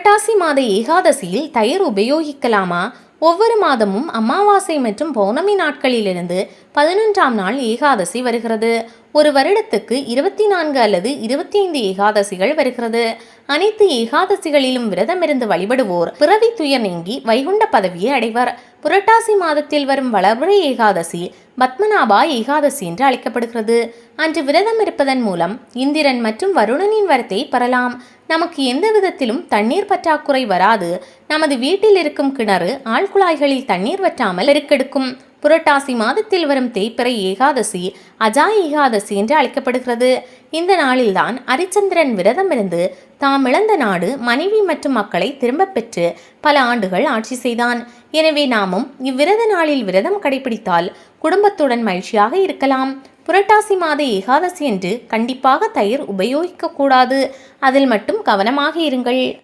புரட்டாசி மாத ஏகாதசியில் தயிர் உபயோகிக்கலாமா? ஒவ்வொரு மாதமும் அமாவாசை மற்றும் பௌர்ணமி நாட்களிலிருந்து பதினொன்றாம் நாள் ஏகாதசி வருகிறது. ஒரு வருடத்துக்கு இருபத்தி நான்கு அல்லது இருபத்தி ஐந்து ஏகாதசிகள் வருகிறது. அனைத்து ஏகாதசிகளிலும் விரதமிருந்து வழிபடுவோர் பிறவி துயர் நீங்கி வைகுண்ட பதவியை அடைவர். புரட்டாசி மாதத்தில் வரும் வளர்பிறை ஏகாதசி பத்மநாபா ஏகாதசி என்று அழைக்கப்படுகிறது. அன்று விரதம் இருப்பதன் மூலம் இந்திரன் மற்றும் வருணனின் வரத்தை பெறலாம். நமக்கு எந்த விதத்திலும் தண்ணீர் பற்றாக்குறை வராது. நமது வீட்டில் இருக்கும் கிணறு ஆழ்குழாய்களில் தண்ணீர் வற்றாமல் பெருக்கெடுக்கும். புரட்டாசி மாதத்தில் வரும் தேய்பிறை ஏகாதசி அஜா ஏகாதசி என்று அழைக்கப்படுகிறது. இந்த நாளில்தான் அரிச்சந்திரன் விரதமிருந்து தாம் இழந்த நாடு மனைவி மற்றும் மக்களை திரும்பப் பெற்று பல ஆண்டுகள் ஆட்சி செய்தான். எனவே நாமும் இவ்விரத நாளில் விரதம் கடைபிடித்தால் குடும்பத்துடன் மகிழ்ச்சியாக இருக்கலாம். புரட்டாசி மாத ஏகாதசி என்று கண்டிப்பாக தயிர் உபயோகிக்கக்கூடாது அதில் மட்டும் கவனமாக இருங்கள்.